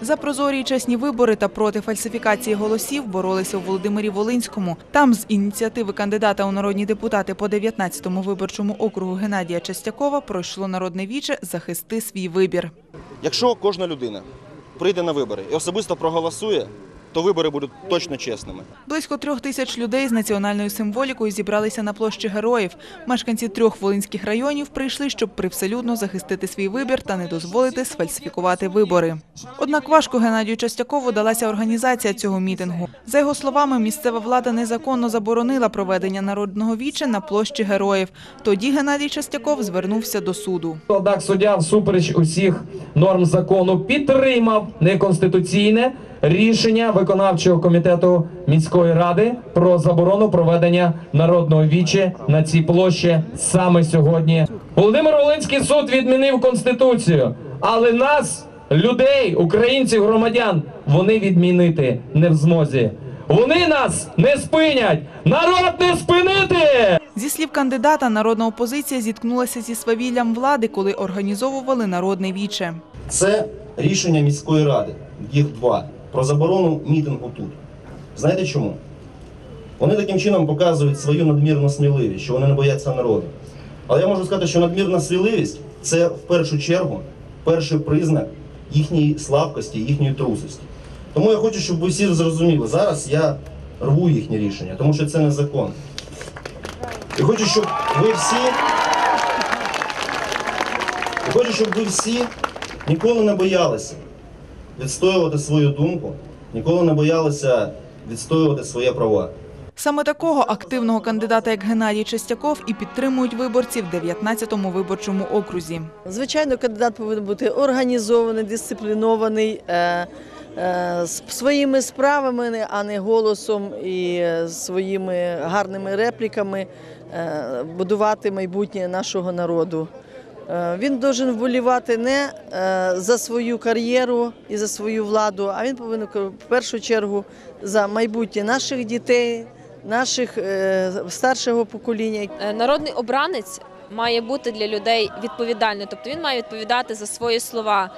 За прозорі і чесні вибори та проти фальсифікації голосів боролися у Володимирі Волинському. Там з ініціативи кандидата у народні депутати по 19-му виборчому округу Геннадія Частякова пройшло народне віче «Захисти свій вибір». Якщо кожна людина прийде на вибори і особисто проголосує, то вибори будуть точно чесними. Близько трьох тисяч людей з національною символікою зібралися на площі героїв. Мешканці трьох волинських районів прийшли, щоб привселюдно захистити свій вибір та не дозволити сфальсифікувати вибори. Однак важко Геннадію Частякову далася організація цього мітингу. За його словами, місцева влада незаконно заборонила проведення народного віча на площі героїв. Тоді Геннадій Частяков звернувся до суду. Однак суддя всупереч усіх норм закону підтримав неконституційне рішення виконавчого комітету міської ради про заборону проведення народного віче на цій площі саме сьогодні. Володимир Волинський суд відмінив конституцію, але нас, людей, українців, громадян, вони відмінити не в змозі. Вони нас не спинять, народ не спинити. Зі слів кандидата, народна опозиція зіткнулася зі свавіллям влади, коли організовували народне віче. Це рішення міської ради, їх два, про заборону мітингу тут. Знаєте чому? Вони таким чином показують свою надмірну сміливість, що вони не бояться народу. Але я можу сказати, що надмірна сміливість це в першу чергу перший признак їхньої слабкості, їхньої трусості. Тому я хочу, щоб ви всі зрозуміли, зараз я рву їхнє рішення, тому що це не закон. І хочу, щоб ви всі і хочу, щоб ви всі ніколи не боялися відстоювати свою думку, ніколи не боялися відстоювати свої права. Саме такого активного кандидата, як Геннадій Чистяков, і підтримують виборці в 19-му виборчому окрузі. Звичайно, кандидат повинен бути організований, дисциплінований е, е, з своїми справами, а не голосом і своїми гарними репліками е, будувати майбутнє нашого народу. Е, Він повинен вболівати не е, за свою кар'єру і за свою владу, а він повинен в першу чергу за майбутнє наших дітей, наших е, старшого покоління. Народний обранець має бути для людей відповідальним, тобто він має відповідати за свої слова.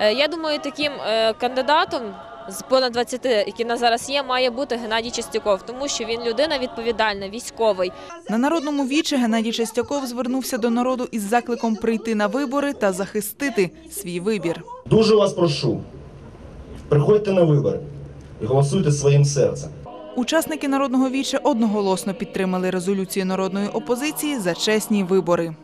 Я думаю, таким кандидатом з понад 20, який на зараз є, має бути Геннадій Чистяков, тому що він людина відповідальна, військовий. На народному вічі Геннадій Чистяков звернувся до народу із закликом прийти на вибори та захистити свій вибір. Дуже вас прошу, приходьте на вибори і голосуйте своїм серцем. Учасники народного віча одноголосно підтримали резолюцію народної опозиції за чесні вибори.